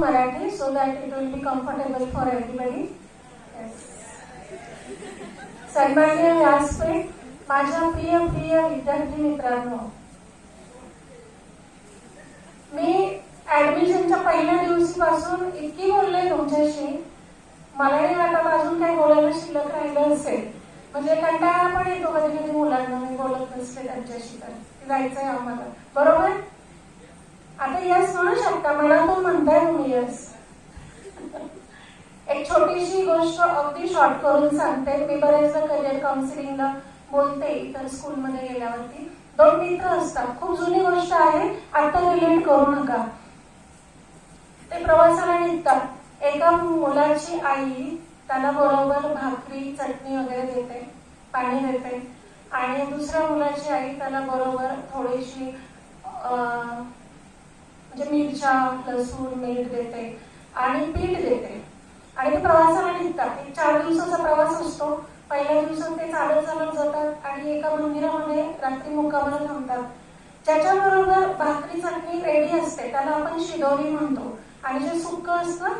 Marathi so that it will be comfortable for everybody. Yes. सन्मान्य व्यासपीठ माझ्या प्रिय प्रिय विद्यार्थी मित्रांनो मी ऍडमिशनच्या पहिल्या दिवशीपासून इतकी बोलले तुमच्याशी मला नाही वाटत अजून काही बोलायला शिल्लक राहिलं असेल म्हणजे कंटाळा पण येतो कधी कधी मुलांना मी बोलत नसते त्यांच्याशी तर जायचंय आम्हाला बरोबर आता यस म्हणू शकता मनातून म्हणताय तुम्ही यस एक छोटीशी गोष्ट अगदी शॉर्ट करून सांगते. मी बऱ्याचदा करिअर काउन्सिलिंगला बोलते इतर स्कूलमध्ये गेल्यावरती. दोन मित्र असतात. खूप जुनी गोष्ट आहे आता रिलेट करू नका. ते प्रवासाला निघतात. एका मुलाची आई त्याला बरोबर भाकरी चटणी वगैरे देते पाणी देते. आणि दुसऱ्या मुलाची आई त्याला बरोबर थोडीशी अं, म्हणजे मिरच्या लसूण मीठ देते आणि पीठ देते. आणि ते प्रवासाला निघतात. एक चार दिवसाचा प्रवास असतो. पहिल्या दिवसात ते चालत चालत जातात आणि एका मंदिरामध्ये रात्री मुक्कामाला थांबतात. ज्याच्याबरोबर भाकरी चटणी रेडी असते. त्याला आपण शिदोरी म्हणतो. आणि जे सुक्क असतं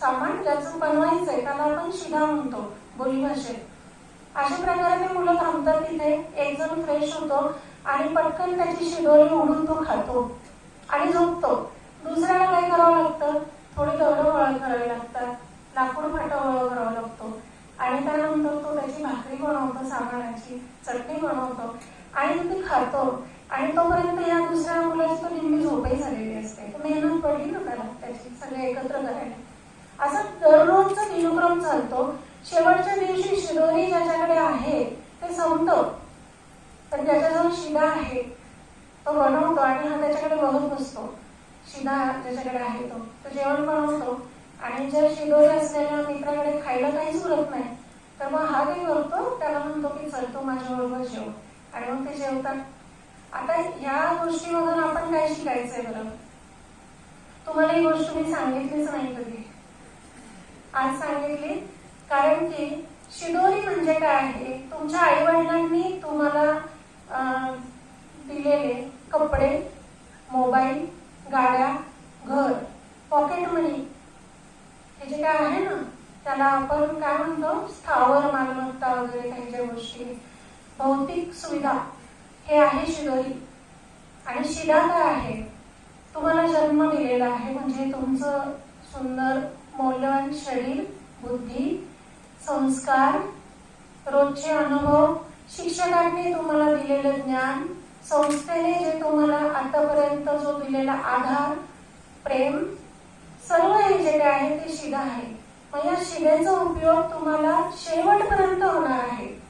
सामान ज्याचं बनवायचंय. त्याला आपण शिधा म्हणतो. बोलीभाषेत. अशा प्रकारे ते मुलं थांबतात तिथे. एक जण फ्रेश होतो आणि पटकन त्याची शिदोरी उडून तो खातो. आणि झोपतो. दुसऱ्याला काय करावं लागतं? थोडी दगडं गोळा करावी लागतात. लाकूड फाटा गोळा करावा लागतो. आणि त्यानंतर तो त्याची भाकरी बनवतो सामानाची चटणी बनवतो. आणि तो ती खातो. आणि तोपर्यंत या दुसऱ्या मुलाची तो निम्मी झोपही झालेली असते. मेहनत पडली ना त्याला त्याची सगळे एकत्र करायला. असं दररोजचा दिनक्रम चालतो. शेवटच्या दिवशी शिदोरी ज्याच्याकडे आहे ते संपतं. पण ज्याच्याजवळ शिदा आहे तो बनवतो आणि हा त्याच्याकडे बघत बसतो. शिदा ज्याच्याकडे आहे तो. तो जेवण बनवतो. आणि जर शिदोरी असलेल्या मित्राकडे खायला काहीच उरत नाही तर मग हा काही करतो त्याला म्हणतो की चल तू माझ्याबरोबर जेव. आणि मग ते जेवतात. आता ह्या गोष्टीमधून आपण काय शिकायचंय बरं? तुम्हाला ही गोष्ट मी सांगितलीच नाही कधी. आज सांगितली कारण की शिदोरी म्हणजे काय आहे? तुमच्या आई वडिलांनी तुम्हाला दिलेले कपडे मोबाईल गाड्या घर पॉकेट मनी हे जे काय आहे ना त्याला आपण काय म्हणतो? स्थावर मालमत्ता वगैरे काही ज्या गोष्टी भौतिक सुविधा हे आहे शिदोरी. आणि शिदा काय आहे? तुम्हाला जन्म दिलेला आहे म्हणजे तुमचं सुंदर मौल्यवान शरीर बुद्धी संस्कार रोजचे अनुभव शिक्षकांनी तुम्हाला दिलेलं ज्ञान संस्थेने जे तुम्हाला आतापर्यंत जो दिलेला आधार प्रेम सर्व हे जे काय आहे ते शिधा आहे. मग या शिधेचा उपयोग तुम्हाला शेवटपर्यंत होणार आहे.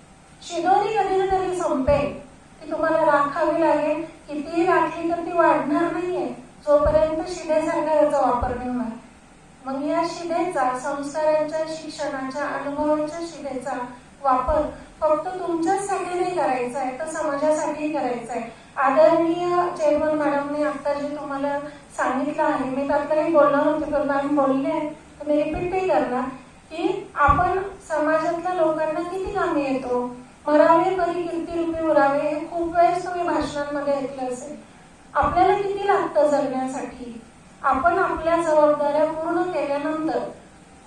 शिदोरी कधी तरी कधी संपेल? ती तुम्हाला राखावी लागेल. कितीही राखली तर ती वाढणार नाहीये. जोपर्यंत शिधेसारखा याचा वापर नाही होणार. मग या शिधेचा संस्कारांच्या शिक्षणाच्या अनुभवाच्या शिधेचा वापर फक्त तुमच्याचसाठी नाही करायचं आहे तर समाजासाठीही करायचं आहे आदरणीय चेअरमन मॅडमने आता जे तुम्हाला सांगितलं आहे. मी त्यात काही बोलणार होते पण मॅम बोलले तर मी रिपीटही करणार की आपण समाजातल्या लोकांना किती कामी येतो? मरावे परी किती रुपये उरावे हे खूप वेळेस तुम्ही भाषणांमध्ये ऐकलं असेल. आपल्याला किती लागतं जगण्यासाठी? आपण आपल्या जबाबदाऱ्या पूर्ण केल्यानंतर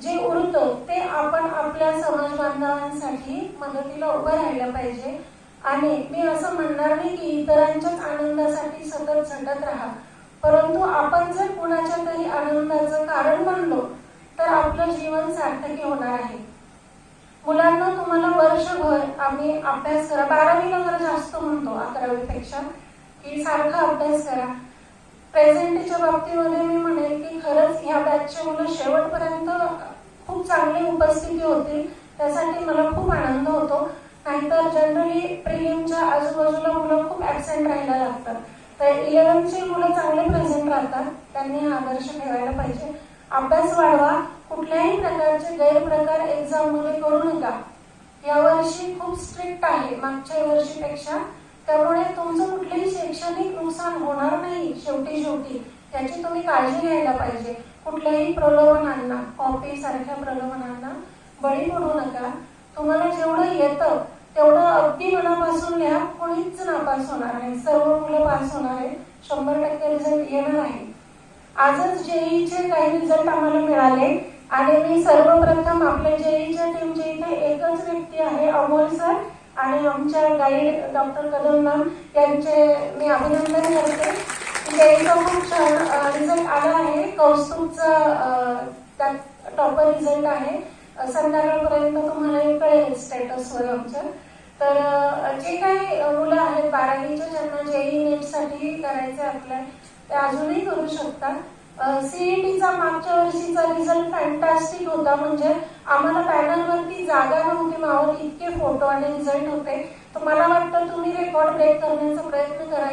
जे उरतं ते आपण आपल्या समाज बांधवांसाठी मदतीला उभं राहिलं पाहिजे. आणि मी असं म्हणणार नाही की इतरांच्याच आनंदासाठी सतत झटत राहा. परंतु आपण जर कुणाच्या तरी आनंदाचं कारण बनलो तर आपलं जीवन सार्थकी होणार आहे. मुलांना तुम्हाला वर्षभर आम्ही अभ्यास करा. बारावीला जरा जास्त म्हणतो अकरावीपेक्षा की सारखा अभ्यास करा. प्रेझेंटच्या बाबतीमध्ये मी म्हणेल की खरंच ह्या बॅचचे मुलं शेवटपर्यंत खूप चांगली उपस्थिती होती. त्यासाठी मला खूप आनंद होतो. नाहीतर जनरली प्रिलिमच्या आजूबाजूला मुलं खूप ऍबसेंट राहायला लागतात. तर इलेव्हनची मुलं चांगले प्रेझेंट राहतात. त्यांनी हा आदर्श ठेवायला पाहिजे. अभ्यास वाढवा. कुठल्याही प्रकारचे गैरप्रकार एक्झाममध्ये करू नका. यावर्षी खूप स्ट्रिक्ट आहे मागच्या वर्षीपेक्षा. त्यामुळे तुमचं कुठलंही शैक्षणिक नुकसान होणार नाही शेवटी शेवटी त्याची तुम्ही काळजी घ्यायला पाहिजे. कुठल्याही प्रलोभनांना सारख्या प्रलोभनांना बळी पडू नका. तुम्हाला जेवढं येतं तेवढं अगदी मनापासून लिहा कोणीच नापास होणार आहे सर्व मुलं पास होणार आहे शंभर टक्के रिझल्ट येणार आहे. आजच जेईचे काही रिझल्ट आम्हाला मिळाले. आणि मी सर्वप्रथम आपल्या जेईच्या टीमच्या इथे एकच व्यक्ती आहे अमोल सर. आणि आमच्या गाईड डॉक्टर कदम मॅम यांचे मी अभिनंदन करते. जेईचा खूप छान रिझल्ट आला आहे. कौस्तुभचा त्यात टॉपर रिझल्ट आहे. संध्याकाळपर्यंत तुम्हाला हे कळेल स्टेटसवर आमच्या तर जे काही मुलं आहेत बारावीच्या ज्यांना जेई नीटसाठी करायचे आपल्या ते अजूनही करू शकतात. सीईटीचा मागच्या वर्षीचा रिझल्ट फॅन्टॅस्टिक होता. म्हणजे आम्हाला पॅनलवरती जागा नव्हती मावत इतके फोटो आणि रिझल्ट होते. तर मला वाटतं तुम्ही रेकॉर्ड ब्रेक करण्याचा प्रयत्न करा